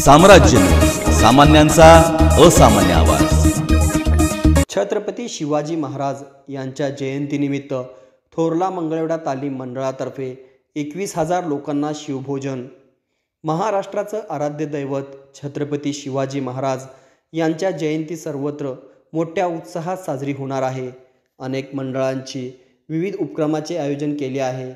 साम्राज्य. सामान्यांचा असामान्य आवाज. छत्रपती शिवाजी महाराज यांच्या जयंतीनिमित्त थोरला मंगळवेढा तालीम मंडळातर्फे एकवीस हजार लोकांना शिवभोजन. महाराष्ट्राचं आराध्य दैवत छत्रपती शिवाजी महाराज यांच्या जयंती सर्वत्र मोठ्या उत्साहात साजरी होणार आहे. अनेक मंडळांची विविध उपक्रमाचे आयोजन केले आहे.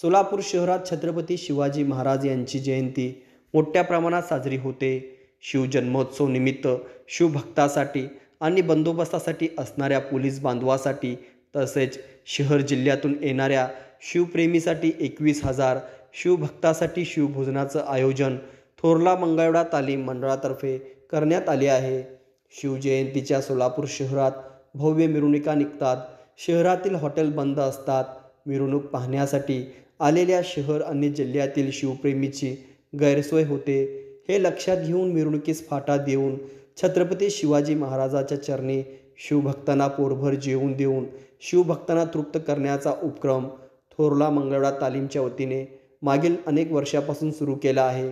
सोलापूर शहरात छत्रपती शिवाजी महाराज यांची जयंती मोठ्या प्रमाणात साजरी होते. शिवजन्मोत्सव निमित्त शिवभक्तासाठी आणि बंदोबस्तासाठी असणाऱ्या पोलीस बांधवासाठी तसेच शहर जिल्ह्यातून येणाऱ्या शिवप्रेमीसाठी एकवीस हजार शिवभक्तासाठी शिवभोजनाचं आयोजन थोरला मंगळवडा तालीम मंडळातर्फे करण्यात आले आहे. शिवजयंतीच्या सोलापूर शहरात भव्य मिरवणुका निघतात. शहरातील हॉटेल बंद असतात. मिरवणूक पाहण्यासाठी आलेल्या शहर आणि जिल्ह्यातील शिवप्रेमीची गैरसोय होते. हे लक्षात घेऊन मिरवणुकीस फाटा देऊन छत्रपती शिवाजी महाराजाच्या चरणी शिवभक्तांना पोटभर जेवून देऊन शिवभक्तांना तृप्त करण्याचा उपक्रम थोरला मंगळवेढा तालीमच्या वतीने मागील अनेक वर्षापासून सुरू केला आहे.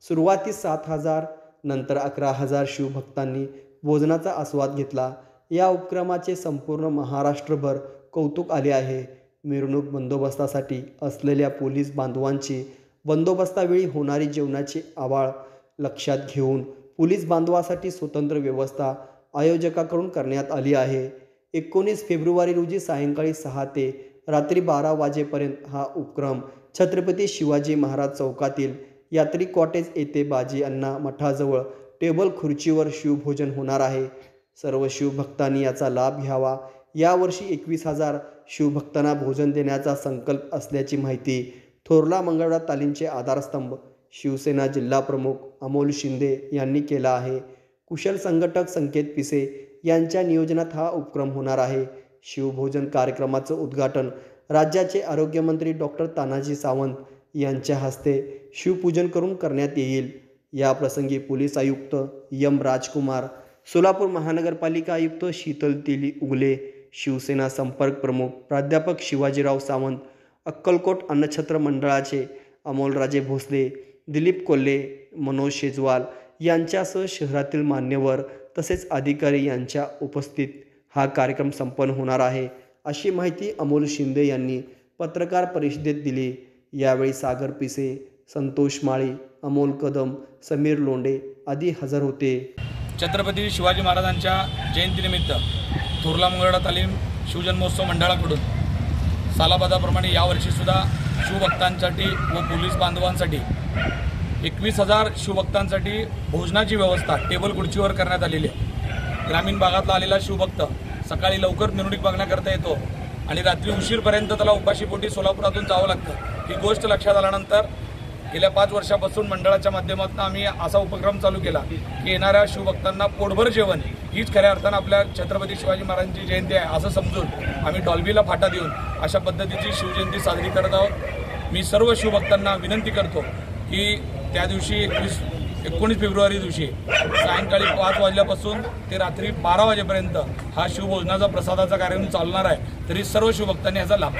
सुरुवातीस सात हजार नंतर अकरा हजार शिवभक्तांनी भोजनाचा आस्वाद घेतला. या उपक्रमाचे संपूर्ण महाराष्ट्रभर कौतुक आले आहे. मिरवणूक बंदोबस्तासाठी असलेल्या पोलीस बांधवांची बंदोबस्तावेळी होणारी जेवणाची आवाळ लक्षात घेऊन पोलीस बांधवासाठी स्वतंत्र व्यवस्था आयोजकाकडून करण्यात आली आहे. एकोणीस फेब्रुवारी रोजी सायंकाळी सहा ते रात्री बारा वाजेपर्यंत हा उपक्रम छत्रपती शिवाजी महाराज चौकातील यात्री कॉटेज येथे बाजी अण्णा मठाजवळ टेबल खुर्चीवर शिवभोजन होणार आहे. सर्व शिवभक्तांनी याचा लाभ घ्यावा. यावर्षी एकवीस हजार शिवभक्तांना भोजन देण्याचा संकल्प असल्याची माहिती थोरला मंगळवेढा तालीमचे आधारस्तंभ शिवसेना जिल्हाप्रमुख अमोल शिंदे यांनी केला आहे. कुशल संघटक संकेत पिसे यांच्या नियोजनात हा उपक्रम होणार आहे. शिवभोजन कार्यक्रमाचं उद्घाटन राज्याचे आरोग्यमंत्री डॉक्टर तानाजी सावंत यांच्या हस्ते शिवपूजन करून करण्यात येईल. याप्रसंगी पोलीस आयुक्त यम राजकुमार सोलापूर महानगरपालिका आयुक्त शीतल तेली उगले शिवसेना संपर्क प्रमुख प्राध्यापक शिवाजीराव सावंत अक्कलकोट अन्नछत्र मंडळाचे अमोलराजे भोसले दिलीप कोल्हे मनोज शेजवाल यांच्यासह शहरातील मान्यवर तसेच अधिकारी यांच्या उपस्थित हा कार्यक्रम संपन्न होणार आहे. अशी माहिती अमोल शिंदे यांनी पत्रकार परिषदेत दिली. यावेळी सागर पिसे संतोष माळी अमोल कदम समीर लोंडे आदी हजर होते. छत्रपती शिवाजी महाराजांच्या जयंतीनिमित्त थोरला मंगळा तालीम शिवजन्मोत्सव मंडळाकडून सालाबादाप्रमाणे यावर्षीसुद्धा शिवभक्तांसाठी व पोलीस बांधवांसाठी एकवीस हजार शिवभक्तांसाठी भोजनाची व्यवस्था टेबल खुर्चीवर करण्यात आलेली आहे. ग्रामीण भागातला आलेला शिवभक्त सकाळी लवकर निवडणूक बघण्याकरता येतो आणि रात्री उशीरपर्यंत त्याला उपाशीपोटी सोलापुरातून जावं लागतं. ही गोष्ट लक्षात आल्यानंतर गेल्या पाच वर्षापासून मंडळाच्या माध्यमातून आम्ही असा उपक्रम चालू केला की येणाऱ्या शिवभक्तांना पोटभर जेवण हीच खऱ्या अर्थानं आपल्या छत्रपती शिवाजी महाराजांची जयंती आहे असं समजून आम्ही डॉल्बीला फाटा देऊन अशा पद्धतीची शिवजयंती साजरी करत आहोत. मी सर्व शिवभक्तांना विनंती करतो की त्या दिवशी एकवीस एकोणीस फेब्रुवारी दिवशी सायंकाळी पाच वाजल्यापासून ते रात्री बारा वाजेपर्यंत हा शिवभोजनाचा प्रसादाचा कार्यक्रम चालणार आहे. तरी सर्व शिवभक्तांनी याचा लाभ